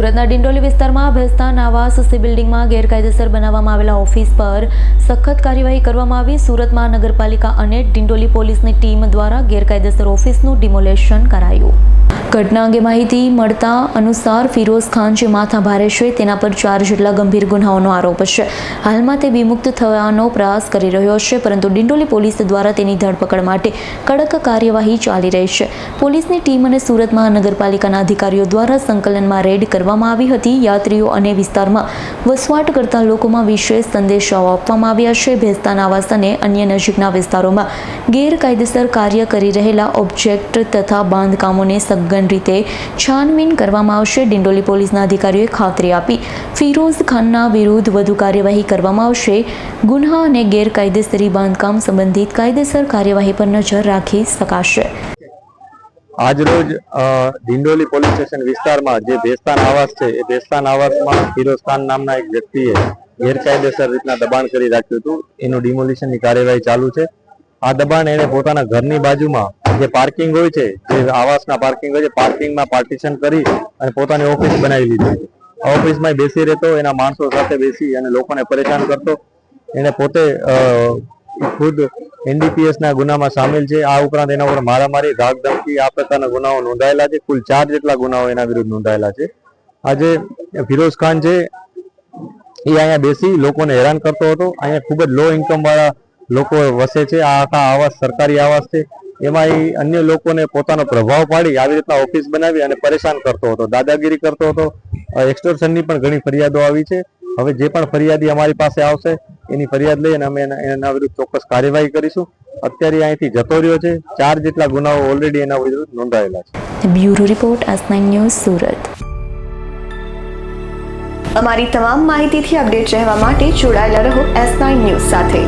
સુરતના ડિંડોલી વિસ્તારમાં ભેસ્તાન આવાસ સી બિલ્ડિંગમાં ગેરકાયદેસર બનાવવામાં આવેલા ઓફિસ પર સખત કાર્યવાહી કરવામાં આવી. સુરત મહાનગરપાલિકા અને ડિંડોલી પોલીસની ટીમ દ્વારા ગેરકાયદેસર ઓફિસનું ડિમોલેશન કરાયું. ઘટના અંગે માહિતી મળતા અનુસાર ફિરોઝ ખાન જે માથા ભારે છે તેના પર ચાર જેટલા ગંભીર ગુનાઓનો આરોપ છે. હાલમાં તે વિમુક્ત થવાનો પ્રયાસ કરી રહ્યો છે, પરંતુ ડિંડોલી પોલીસ દ્વારા તેની ધરપકડ માટે કડક કાર્યવાહી ચાલી રહી છે. પોલીસની ટીમ અને સુરત મહાનગરપાલિકાના અધિકારીઓ દ્વારા સંકલનમાં રેડ કરવામાં આવી હતી. યાત્રીઓ અને વિસ્તારમાં વસવાટ કરતા લોકોમાં વિશેષ સંદેશાઓ આપવામાં આવ્યા છે. ભેસ્તાન આવાસ અને અન્ય નજીકના વિસ્તારોમાં ગેરકાયદેસર કાર્ય કરી રહેલા ઓબ્જેક્ટ તથા બાંધકામોને સઘન રીતે છાનબીન કરવામાં આવશે. ડિંડોલી પોલીસના અધિકારીઓએ ખાતરી આપી. ફિરોઝ ખાનના વિરુદ્ધ વધુ કાર્યવાહી કરવામાં આવશે. ગુન્હા અને ગેરકાયદેસરી બાંધકામ સંબંધિત કાયદેસર કાર્યવાહી પર નજર રાખી શકાશે. આજરોજ રોજ ડિંડોલી પોલીસ સ્ટેશન વિસ્તારમાં જે ભેસ્તાન આવાસ છે, એ ભેસ્તાન આવાસમાં ફિરોસ્તાન નામના એક વ્યક્તિએ ગેરકાયદેસર રીતના દબાણ કરી રાખ્યું હતું. એનું ડિમોલિશનની કાર્યવાહી ચાલુ છે. આ દબાણ એને પોતાના ઘરની બાજુમાં જે પાર્કિંગ હોય છે, જે આવાસના પાર્કિંગ હોય છે, પાર્કિંગમાં પાર્ટીશન કરી અને પોતાની ઓફિસ બનાવી લીધી. આ ઓફિસમાં બેસી રહેતો, એના માણસો સાથે બેસી અને લોકોને પરેશાન કરતો. એને પોતે ખુદ એનડીપીએસ ના ગુનામાં સામેલ છે. આ ઉપરાંત એના ઉપર મારામારી ધાક ધમકી આ પ્રકારના ગુનાઓ નોંધાયેલા છે. કુલ ચાર જેટલા ગુનાઓ એના વિરુદ્ધ નોંધાયેલા છે. આજે ફિરોઝ ખાન છે, એ અહીંયા બેસી લોકોને હેરાન કરતો હતો. અહીંયા ખૂબ જ લો ઇન્કમ વાળા લોકો વસે છે. આ આખા આવાસ, સરકારી આવાસ છે. એમાં એ અન્ય લોકોને પોતાનો પ્રભાવ પાડી આવી રીતના ઓફિસ બનાવી અને પરેશાન કરતો હતો. દાદાગીરી કરતો હતો. એક્સટોર્શનની પણ ઘણી ફરિયાદો આવી છે. હવે જે પણ ફરિયાદી અમારી પાસે આવશે એની ફરિયાદ લઈ અને અમે એના વિરુદ્ધ ચોક્કસ કાર્યવાહી કરીશું. અત્યારે અહીંથી જતો રહ્યો છે. ચાર જેટલા ગુનાઓ ઓલરેડી એના વિરુદ્ધ નોંધાયેલા છે. Bureau report S nine news Surat અમારી તમામ માહિતીથી અપડેટ રહેવા માટે જોડાયેલા રહો એસ ન્યૂઝ સાથે.